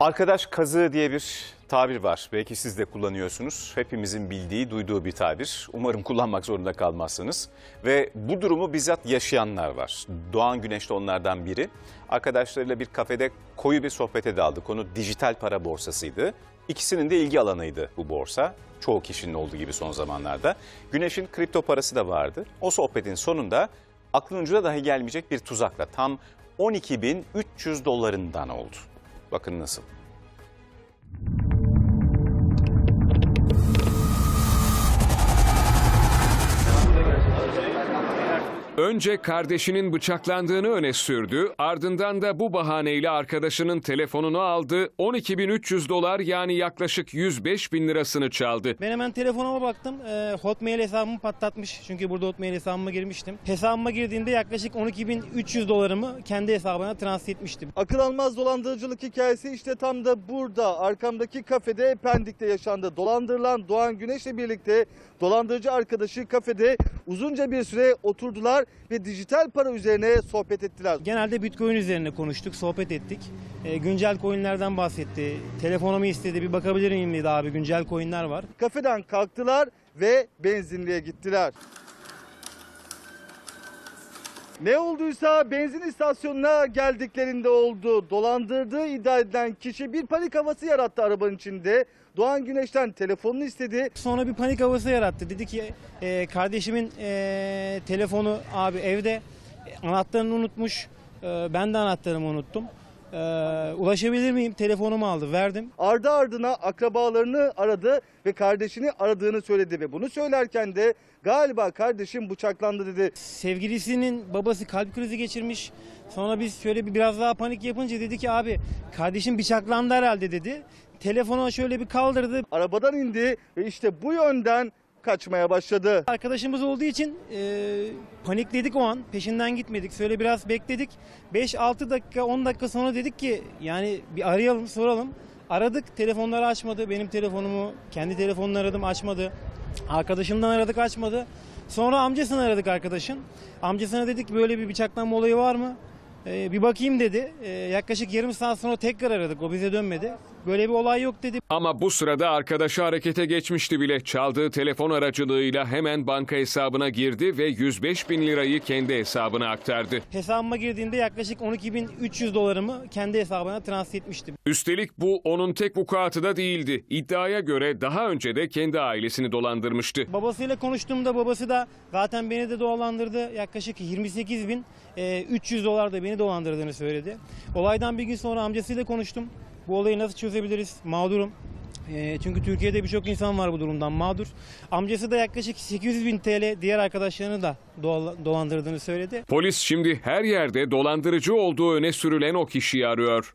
Arkadaş kazığı diye bir tabir var. Belki siz de kullanıyorsunuz. Hepimizin bildiği, duyduğu bir tabir. Umarım kullanmak zorunda kalmazsınız. Ve bu durumu bizzat yaşayanlar var. Doğan Güneş de onlardan biri. Arkadaşlarıyla bir kafede koyu bir sohbete daldı. Konu dijital para borsasıydı. İkisinin de ilgi alanıydı bu borsa. Çoğu kişinin olduğu gibi son zamanlarda. Güneş'in kripto parası da vardı. O sohbetin sonunda aklın ucuna dahi gelmeyecek bir tuzakla tam 12.300 dolarından oldu. Bakın nasıl. Önce kardeşinin bıçaklandığını öne sürdü, ardından da bu bahaneyle arkadaşının telefonunu aldı, 12.300 dolar yani yaklaşık 105 bin lirasını çaldı. Ben hemen telefonuma baktım. Ee, Hotmail hesabımı patlatmış. Çünkü burada Hotmail hesabıma girmiştim. Hesabıma girdiğinde yaklaşık 12.300 dolarımı kendi hesabına transfer etmiştim. Akıl almaz dolandırıcılık hikayesi işte tam da burada arkamdaki kafede Pendik'te yaşandı. Dolandırılan Doğan Güneş'le birlikte dolandırıcı arkadaşı kafede uzunca bir süre oturdular ve dijital para üzerine sohbet ettiler. Genelde Bitcoin üzerine konuştuk, sohbet ettik. Ee, güncel coinlerden bahsetti. Telefonumu istedi. Bir bakabilir miyim dedi abi. Güncel coinler var. Kafeden kalktılar ve benzinliğe gittiler. Ne olduysa benzin istasyonuna geldiklerinde oldu. Dolandırdığı iddia edilen kişi bir panik havası yarattı arabanın içinde. Doğan Güneş'ten telefonunu istedi. Sonra bir panik havası yarattı. Dedi ki e, kardeşimin e, telefonu abi evde E, anahtarını unutmuş. E, ben de anahtarımı unuttum. E, ulaşabilir miyim? Telefonumu aldı. Verdim. Ardı ardına akrabalarını aradı ve kardeşini aradığını söyledi ve bunu söylerken de galiba kardeşim bıçaklandı dedi. Sevgilisinin babası kalp krizi geçirmiş. Sonra biz şöyle bir biraz daha panik yapınca dedi ki abi kardeşim bıçaklandı herhalde dedi. Telefonu şöyle bir kaldırdı. Arabadan indi ve işte bu yönden kaçmaya başladı. Arkadaşımız olduğu için e, panikledik o an. Peşinden gitmedik. Şöyle biraz bekledik. 5-6 dakika 10 dakika sonra dedik ki yani bir arayalım soralım. Aradık telefonları açmadı. Benim telefonumu kendi telefonunu aradım açmadı. Arkadaşımdan aradık açmadı. Sonra amcasını aradık arkadaşın. Amcasına dedik böyle bir bıçaklanma olayı var mı? E, bir bakayım dedi. E, yaklaşık yarım saat sonra tekrar aradık. O bize dönmedi. Böyle bir olay yok dedi. Ama bu sırada arkadaşı harekete geçmişti bile. Çaldığı telefon aracılığıyla hemen banka hesabına girdi ve 105 bin lirayı kendi hesabına aktardı. Hesabıma girdiğinde yaklaşık 12.300 dolarımı kendi hesabına transfer etmiştim. Üstelik bu onun tek vukuatı da değildi. İddiaya göre daha önce de kendi ailesini dolandırmıştı. Babasıyla konuştuğumda babası da zaten beni de dolandırdı. Yaklaşık 28 bin e, 300 dolar da beni dolandırdığını söyledi. Olaydan bir gün sonra amcasıyla konuştum. Bu olayı nasıl çözebiliriz? Mağdurum. E, çünkü Türkiye'de birçok insan var bu durumdan mağdur. Amcası da yaklaşık 800 bin TL diğer arkadaşlarını da dola- dolandırdığını söyledi. Polis şimdi her yerde dolandırıcı olduğu öne sürülen o kişiyi arıyor.